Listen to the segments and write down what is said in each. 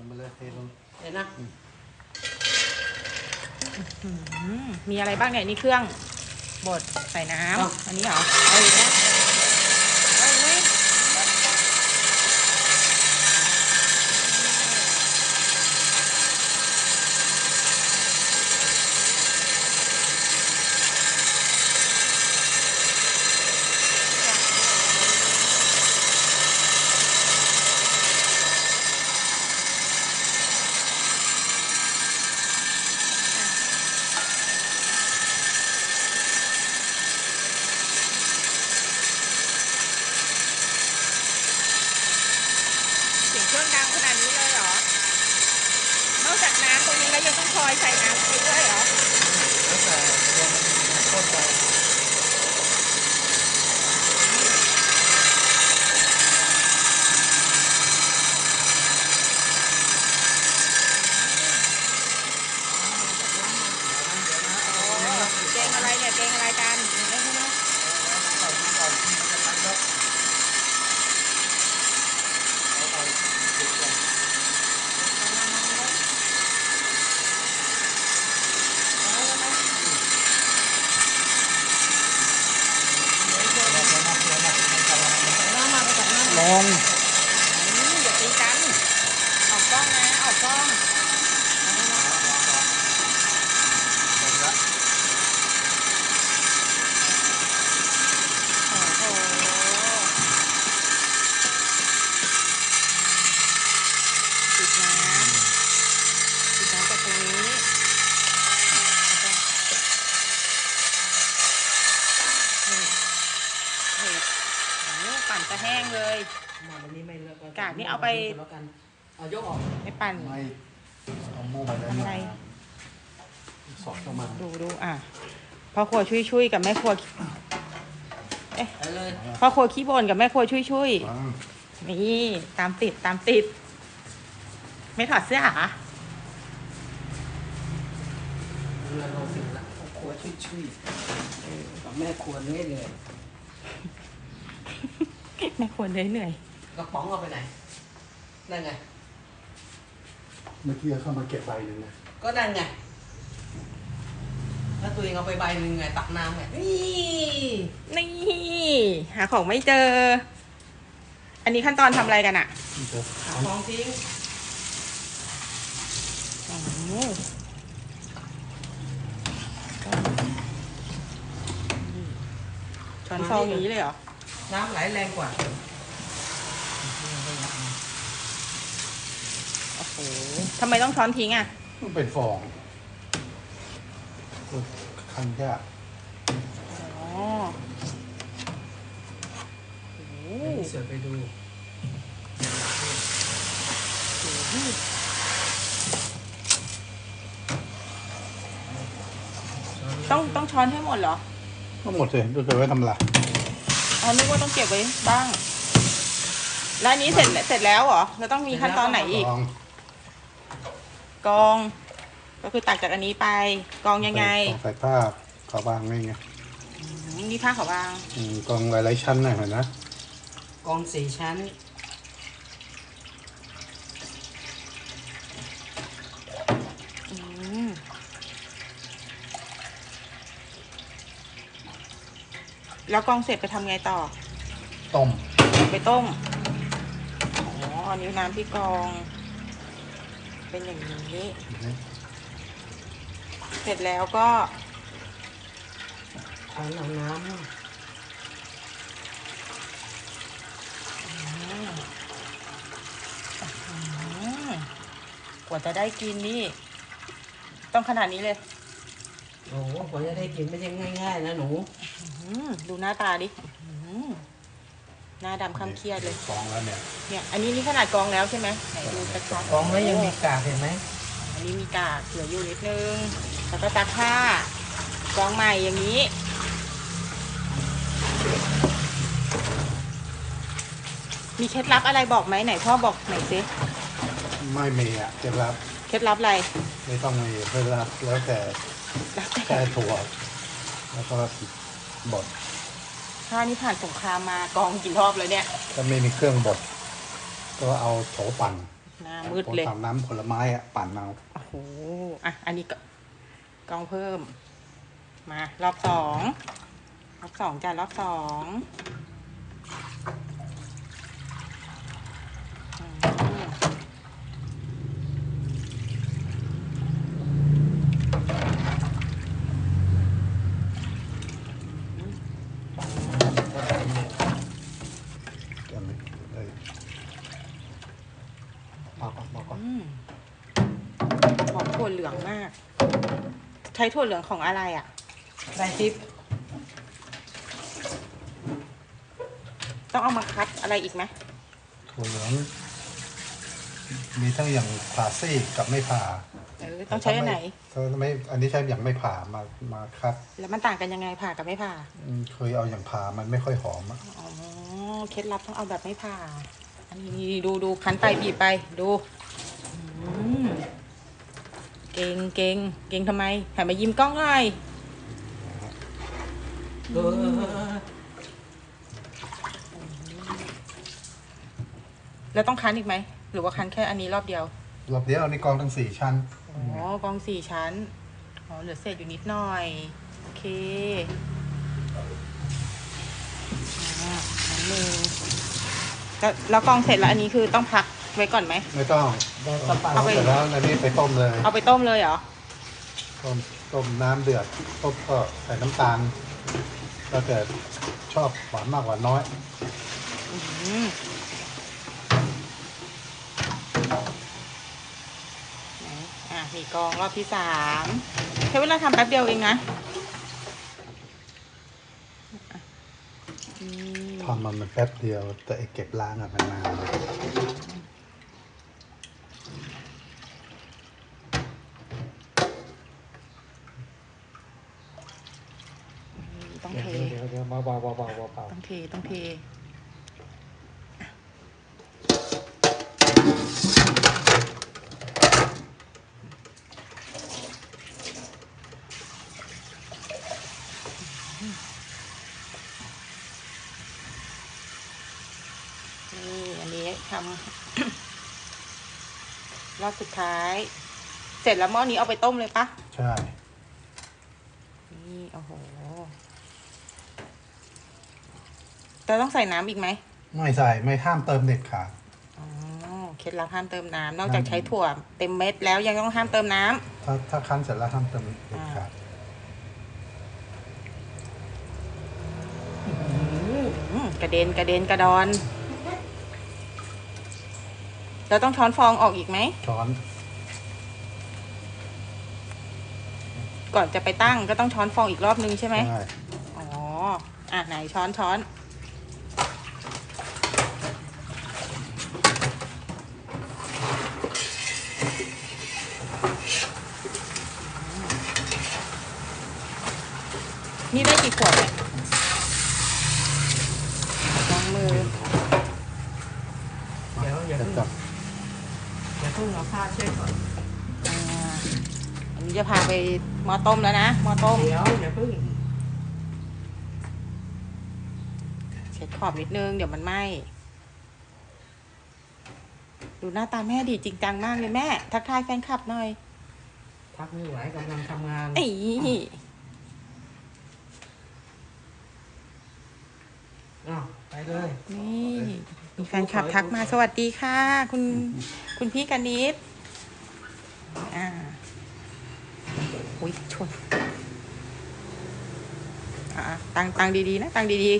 งไปเลยเทลงเดี๋ยวนะอืมมีอะไรบ้างเนี่ยนี่เครื่องบดใส่น้ำอันนี้เหรอเอาอีกแล้วเอาอีกไหมเสียงเครื่องดังขนาดนี้เลยเหรอ นอกจากน้ำตรงนี้แล้วยังต้องคอยใส่น้ำไปด้วยเหรอ แล้วแต่ตัวมันโคตรไป โอ้เกงอะไร เนี่ยเกงอะไรกันน้ำมาไปจากน้ำ ลง อืมอย่าตีกัน ออกกล้องนะ ออกกล้อง ลงละ โอ้โหปิดน้ำปิดน้ำจากตรงนี้แล้วก็นี่นี่โอ้โหปั่นจะแห้งเลย มาวันนี้ไม่เลิ กกากนี่เอาไปแล้วกันเอายกออกไม่ปั่นไม่เอาโม่ไปแล้วทำอะไรสอดเข้ามาดูดูอะพ่อครัวช่วยช่วยๆกับแม่ครัวไปเลยพ่อครัวขี้บ่นกับแม่ครัวช่วยช่วยวางๆนี่ตามติดตามติด ไม่ถอดเสื้อเหรอเรือเราถึงละครัวช่วยๆเออกับแม่ครัวเหนื่อยเลยแม่ครัวเหนื่อยเหนื่อย กระป๋องเอาไปไหน นั่นไง เมื่อกี้เข้ามาเก็บใบหนึ่งนะก็นั่นไง แล้วตัวเองเอาไปใบหนึ่งไง ตักน้ำไง นี่นี่ หาของไม่เจอ อันนี้ขั้นตอนทำอะไรกันอะเดี๋ยวหาของทิ้งโอ้โหช้อนซองอย่างนี้เลยเหรอ น้ำไหลแรงกว่า อ้โหทำไมต้องช้อนทิ้งอะมันเป็นฟองคันยากอ๋อโอ้โหให้พี่เสือไปดูต้องต้องช้อนให้หมดเหรอก็หมดเลยดูจะไว้ทำอะไรอ๋อนึกว่าต้องเก็บไว้บ้าง แล้วอันนี้เสร็จเสร็จแล้วเหรอ แล้วต้องมีขั้นตอนไหนอีกลอง กอง ก็คือตักจากอันนี้ไป กองยังไงกองใส่ผ้าขาวบางนี่ไงอืมนี่ผ้าขาวบางอืมกองหลายๆชั้นนะเห็นนะกองสี่ชั้นอืมแล้วกองเสร็จไปทำไงต่อ ต้ม ไปต้ม อ๋อ อันนี้น้ำที่กอง เป็นอย่างนี้ เสร็จแล้วก็เอาเอาน้อืมอืมกว่าจะได้กินนี่ ต้องขนาดนี้เลยำโอ้โหกว่าจะได้กินไม่ใช่ง่าย ๆ นะหนูอืมดูหน้าตาดิอืม หน้าดำคล้ำเครียดเลย ฟองแล้วเนี่ยเนี่ยอันนี้นี่ขนาดกองแล้วใช่ไหมไหนดูชัดๆกองแล้วยังมีกากเห็นไหมอันนี้มีกากเหลืออยู่นิดนึง แล้วก็ซักผ้ากองใหม่อย่างนี้ มีเคล็ดลับอะไรบอกไหมไหนพ่อบอกหน่อยสิ ไม่มีอะเคล็ดลับเคล็ดลับอะไรไม่ต้องมีเคล็ดลับแล้วแต่แล้วแต่แค่ถั่วแล้วก็บด ผ้านี่ผ่านสงครามมากองกี่รอบแล้วเนี่ย ถ้าไม่มีเครื่องบด ก็เอาโถปั่นโหน้ามืดคนเลยทำน้ำผลไม้อะปั่นเอาโอ้โหอะ อันนี้ก็กองเพิ่ม มารอบสองรอบสองจ้ะรอบสองอืม อันนี้เอ้ย บอกก่อนบอกก่อนอืมหอมถั่วเหลืองมาก ใช้ถั่วเหลืองของอะไรอะได้ทิปต้องเอามาคัดอะไรอีกไหมถั่วเหลืองมีทั้งอย่างผ่าซี่กับไม่ผ่าเออต้องใช้อันไหน ถ้าไม่อันนี้ใช้อย่างไม่ผ่ามามาคัดแล้วมันต่างกันยังไงผ่ากับไม่ผ่าอืมเคยเอาอย่างผ่ามันไม่ค่อยหอมอะอ๋อเคล็ดลับต้องเอาแบบไม่ผ่าอันนี้ ดูดูคันไปบีบไป ดูอืมเก่งเก่งเก่งทำไมหันมายิ้มกล้องหน่อยเออแล้วต้องคันอีกไหม หรือว่าคันแค่อันนี้รอบเดียว รอบเดียวอันนี้กองทั้งสี่ชั้น อ๋อกองสี่ชั้น อ๋อ เหลือเศษอยู่นิดหน่อย โอเคอ่าอันหนึ่ง แล้วแล้วกองเสร็จแล้วอันนี้คือต้องพักไว้ก่อนไหม ไม่ต้องเอาไป เสร็จแล้วอันนี้ไปต้มเลยเอาไปต้มเลยเหรอ ต้มต้มน้ำเดือดต้มก็ใส่น้ำตาลแล้วแต่ชอบหวานมากหวานน้อยอืมไหนอะมีกองรอบที่สามใช้เวลาทำแป๊บเดียวเองนะอะอื มทำมันมันแป๊บเดียว แต่ไอ้เก็บล้างอะมันนานเลยต้องเดี๋ยวเทเดี๋ยวเดี๋ยวเบาเบาเบาเบาเบาเบาต้องเท ต้องเท นี่ อันนี้ทำ รอบสุดท้าย เสร็จแล้วหม้อนี้เอาไปต้มเลยปะใช่ นี่โอ้โหเราต้องใส่น้ำอีกไหมไม่ใส่ไม่ห้ามเติมเด็ดขาดอ๋อเคล็ดลับห้ามเติมน้ำนอกจากใช้ถั่วเต็มเม็ดแล้วยังต้องห้ามเติมน้ำถ้าถ้าคั้นเสร็จแล้วห้ามเติมเด็ดขาดอืมกระเด็นกระเด็นกระดอน เราต้องช้อนฟองออกอีกไหม ช้อนก่อนจะไปตั้งก็ต้องช้อนฟองอีกรอบนึงใช่ไหม ใช่อ๋อ อะไหนช้อนช้อนนี่ได้กี่ขวดเนี่ยล้างมือ เดี๋ยวอย่า จะ เพิ่ง จับ อย่าเพิ่งเอาผ้าเช็ดก่อน อ่าอันนี้จะพา ไปหม้อต้มแล้วนะหม้อต้มเดี๋ยวอย่าเพิ่งเช็ดขอบนิดนึง เดี๋ยวมันไหม้ดูหน้าตาแม่ดีจริงจังมากเลยแม่ ทักทายแฟนคลับหน่อยพักไม่ไหวกำลังทำงานไอ้อ้าวไปเลย นี่มีแฟนคลับทักมาสวัสดีค่ะ คุณคุณพี่กนิษฐ์อ่า อุ้ยชนอ่าตังตังดีๆนะ ตังดี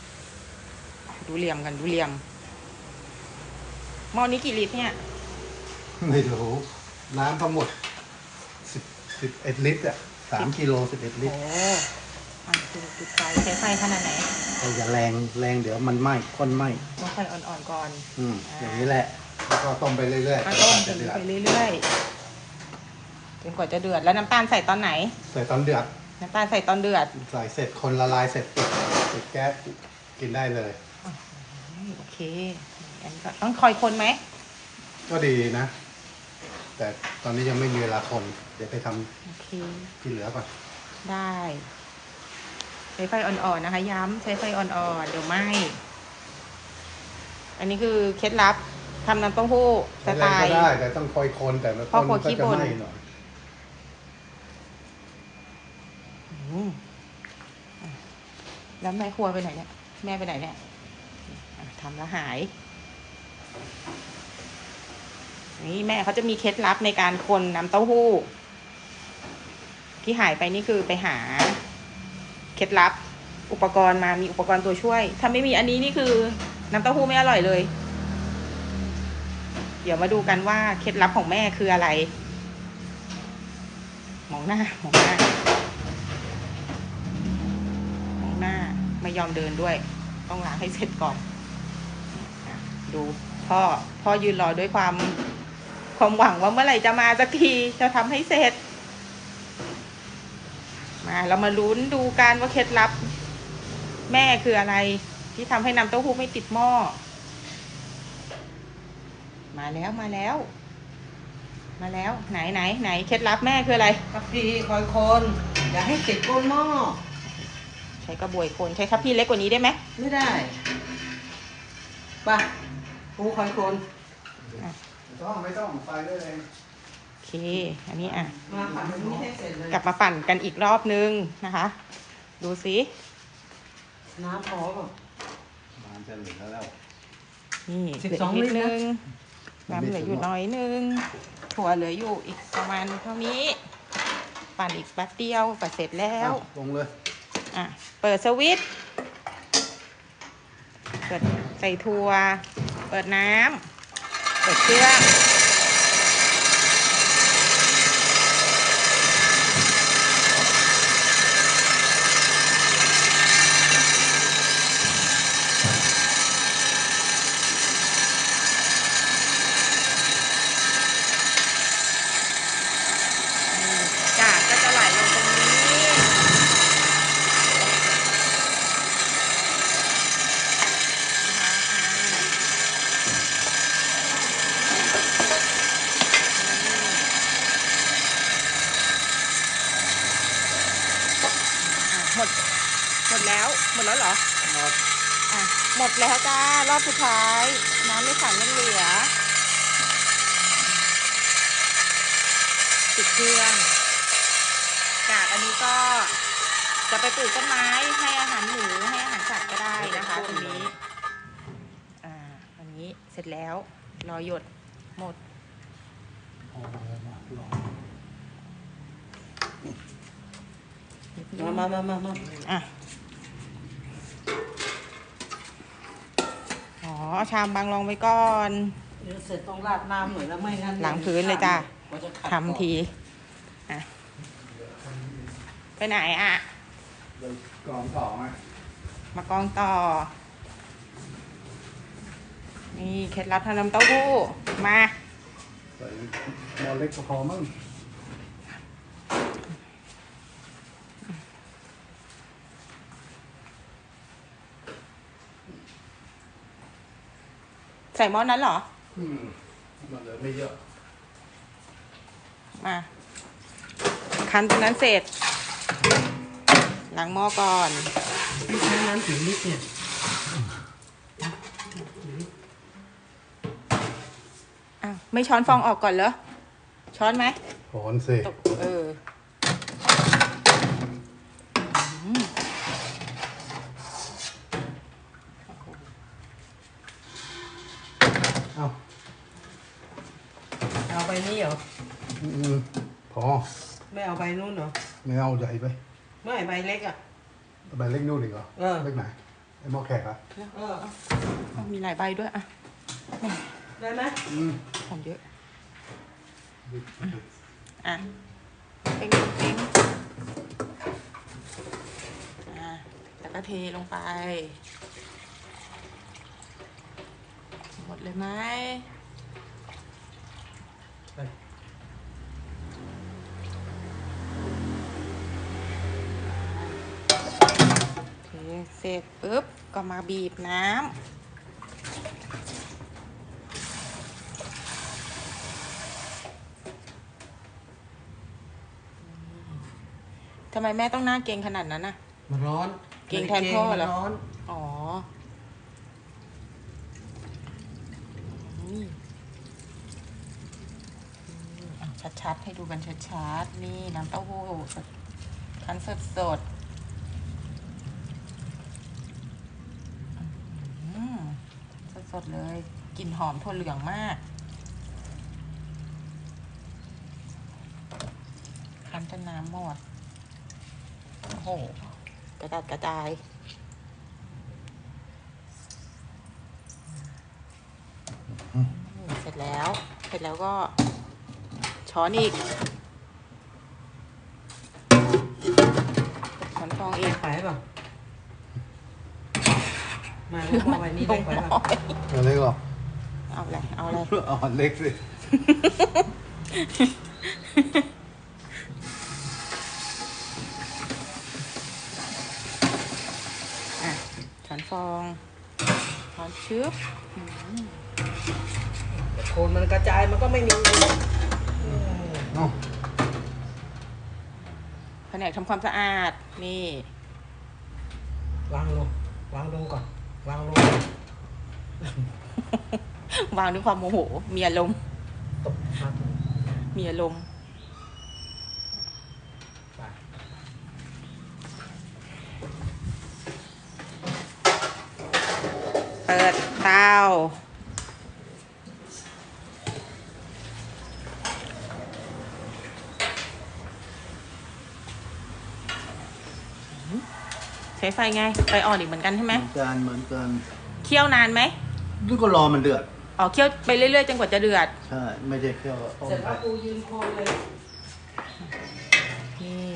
ๆ ดูเหลี่ยมกันดูเหลี่ยมหม้อนี้กี่ลิตรเนี่ย ไม่รู้น้ำทั้งหมดสิบสิบเอ็ดลิตรอะสามกิโลสิบเอ็ดลิตโอ้รอะดูจุดไฟใช้ไฟขนาดไหนแต่อย่าแรงแรงเดี๋ยวมันไหม้ข้นไหม้ต้องไฟอ่อนๆก่อน อืมอย่างนี้แหละ แล้วก็ต้มไปเรื่อยๆมาต้มจะเดือดไปเรื่อยๆ จนกว่าจะเดือดแล้วน้ำตาลใส่ตอนไหน ใส่ตอนเดือดน้ำตาลใส่ตอนเดือดใส่เสร็จคนละลายเสร็จปิดปิดแก๊สกินได้เลย โอเคอันนี้ก็ต้องคอยคนไหมก็ดีนะ แต่ตอนนี้ยังไม่มีเวลาคน เดี๋ยวไปทำโอเค ที่เหลือก่อนได้ ใช้ไฟอ่อนๆนะคะ ย้ำใช้ไฟอ่อนๆเดี๋ยวไหมอันนี้คือเคล็ดลับทำน้ำเต้าหู้สใช้ไตแรงก็ล์ ได้ แต่ต้องคอยคนแต่ละพ่อต้นครัวก็ขี้จะบ่น ไหม้หน่อย อืมอะ แล้วแม่ครัวไปไหนเนี่ย แม่ไปไหนเนี่ยทำแล้วหาย นี่แม่เขาจะมีเคล็ดลับในการคนน้ำเต้าหู้ ที่หายไปนี่คือไปหา เคล็ดลับ อุปกรณ์มามีอุปกรณ์ตัวช่วย ถ้าไม่มีอันนี้นี่คือน้ำเต้าหู้ไม่อร่อยเลย เดี๋ยวมาดูกันว่าเคล็ดลับของแม่คืออะไร มองหน้ามองหน้ามองหน้า ไม่ยอมเดินด้วย ต้องล้างให้เสร็จก่อน ดูพ่อพ่อยืนรอด้วยความความหวังว่าเมื่อไหร่จะมาสักทีจะทำให้เสร็จ มาเรามาลุ้นดูกันว่าเคล็ดลับ แม่คืออะไร ที่ทำให้น้ำเต้าหู้ไม่ติดหม้อ มาแล้วมาแล้ว มาแล้วไหนไหนไหนเคล็ดลับแม่คืออะไรกะพีคอยคน อย่าให้ติดก้นหม้อ ช้กระบวยคนใช้ทัพพี่เล็กกว่านี้ได้ไหมไม่ได้ไปะปูคอยคนไม่ต้องไม่ต้องไปได้เลยโอเคอันนี้อะ มาผัดอันนี้ให้เสร็จเลยกลับมาปั่นกันอีกรอบนึงนะคะ ดูสิน้ำพอเปล่ามันจะเหลือแล้วนี่สิบเหลืสองนิดลิตรนึนะงน้ำเหลืออยู่น้อยนึงถั่วเหลืออยู่อีกประมาณเท่านี้ ปั่นอีกแป๊บเดียวก็เสร็จแล้วเอาลงเลย อะ เปิดสวิตช์เปิดใส่ถั่วเปิดน้ำ เปิดเครื่อง กากก็จะไหลลงตรงนี้นะคะอ่าอะหมด หมดแล้ว หมดแล้วเหรอ หมด อะ หมดแล้วจ้าร อบสุดท้าย น้ำในถังยังเหลือติดเครื่องจากอันนี้ก็จะไปปลูกต้นไม้ให้อาหารหมูให้อาหารสัตว์ก็ได้นะคะตรงนี้อ่าอันนี้เสร็จแล้วรอหยดหมดเอามาลองมามามามามาอะ อ๋อชามบางรองไว้ก่อน เดี๋ยวเสร็จต้องราดน้ำหน่อยแล้วไม่งั้นล้างพื้นเลยจ้ะกว่าจะขัดทำทีอะไปไหนอะ เดี๋ยวกรองต่อไหมมากองต่อ นี่เคล็ดลับทำน้ำเต้าหู้ มา ใส่หม้อเล็กก็พอมั้ง ส่หม้อนั้นเหรอ อืมมันเหลือไม่เยอะ มา คันตรงนั้นเสร็จล้างหม้อก่อน ไม่ใช้น้ำถึงลิตรเนี่ยอ้าว ไม่ช้อนฟองออกก่อนเหรอ ช้อนไหมถอนสิ ตกเอออื เอาใบนี้เหรออืมพอไม่เอาใบนู้นเหรอไม่เอาใหญ่ไปไม่ใบเล็กอะเอาใบเล็กนู่นอีกเหรอเออ เล็กไหนไอ้หม้อแขกอะเออเอามีหลายใบด้วยอะได้ไหมอืมของเยอะ อะเป็นเป็นอะแล้วก็เทลงไป หมดเลยไหมไป เทเสร็จปุ๊บ ก็มาบีบน้ำทำไมแม่ต้องหน้าเกรงขนาดนั้นน่ะ มันร้อนเกรงแทนพ่อเหรอ มันร้อน อ๋ออืม ชัดๆ ให้ดูกันชัดๆ นี่น้ำเต้าหู้สดคั้นสดสดสดสดๆเลยกลิ่นหอมถั่วเหลืองมาก คั้นจนน้ำหมด โอ้โห กระจัดกระจายเสร็จแล้ว เสร็จแล้วก็ ช้อนอีกช้อนฟองอีกไปเปล่ามาแล้วมาไว้นี่ได้ไปเปล่าเอาเล็กหรอเอาอะไรเอาอะไรเอาอันเล็กสิอะช้อนฟองช้อนชึบแต่โคนมันกระจายมันก็ไม่มี เนาะแผนกทำความสะอาด นี่วางลงวางลงก่อนวางลงวางด้วยความโมโห มีอารมณ์ตบมาถูกมีอารมณ์ไปเปิดเตา ใช้ไฟไงไฟอ่อนอีกเหมือนกันใช่ไหมเหมือนกันเหมือนกันเคี่ยวนานไหมนี่ก็รอมันเดือดอ๋อเคี่ยวไปเรื่อยๆจนกว่าจะเดือด ใช่ ไม่ใช่แค่ว่าต้มเสร็จไปแล้วปูยืนโคนเลยนี่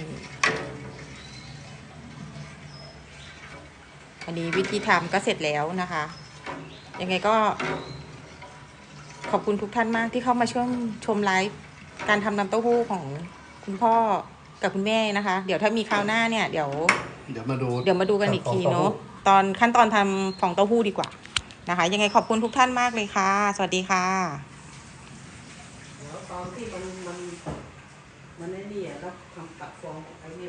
อันนี้วิธีทำก็เสร็จแล้วนะคะ ยังไงก็ ขอบคุณทุกท่านมากที่เข้ามาช่วมชมไลฟ์การทำน้ำเต้าหู้ของคุณพ่อกับคุณแม่นะคะ เดี๋ยวถ้ามีคราวหน้าเนี่ย เดี๋ยว เดี๋ยวมาดูเดี๋ยวมาดูกันอีกทีของเนาะตอนขั้นตอนทำฟองเต้าหู้ดีกว่านะคะ ยังไงขอบคุณทุกท่านมากเลยค่ะ สวัสดีค่ะแล้วตอนที่มันมันมันไอ้นี่อะแล้วทำตัดฟองไอ้นี่